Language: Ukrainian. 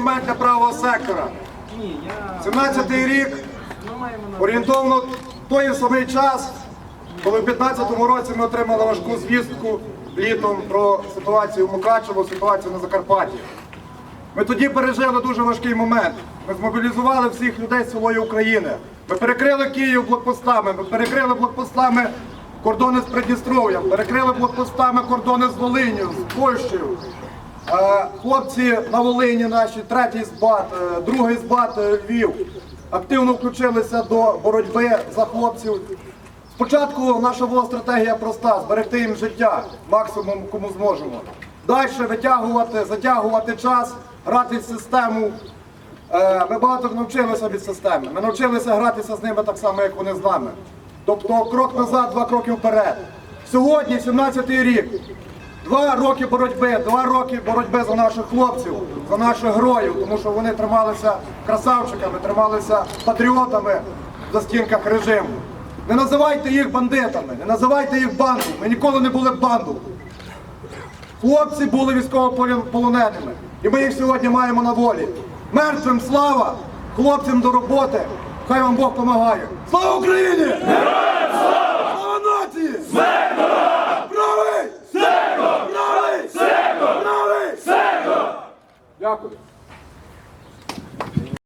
момент для правого сектора. 17-й рік орієнтовно той самий час, коли в 15-му році ми отримали важку звістку літом про ситуацію в Мукачево, ситуацію на Закарпатті. Ми тоді пережили дуже важкий момент. Ми змобілізували всіх людей з цілої України. Ми перекрили Київ блокпостами, ми перекрили блокпостами кордони з Придністров'ям, перекрили блокпостами кордони з Волиню, з Польщею. Е, Хлопці на Волині наші, третій збат, е, другий збат е, Львів, активно включилися до боротьби за хлопців. Спочатку наша була стратегія проста зберегти їм життя максимум, кому зможемо. Далі витягувати, затягувати час, грати в систему. Ми багато навчилися від системи. Ми навчилися гратися з ними так само, як вони з нами. Тобто крок назад, два кроки вперед. Сьогодні, 17-й рік, два роки боротьби, два роки боротьби за наших хлопців, за наших героїв, тому що вони трималися красавчиками, трималися патріотами за стінках режиму. Не називайте їх бандитами, не називайте їх банду. Ми ніколи не були банду. Хлопці були військовополоненими. І ми їх сьогодні маємо на волі. Мертвим слава, хлопцям до роботи. Хай вам Бог допомагає. Слава Україні! ラです。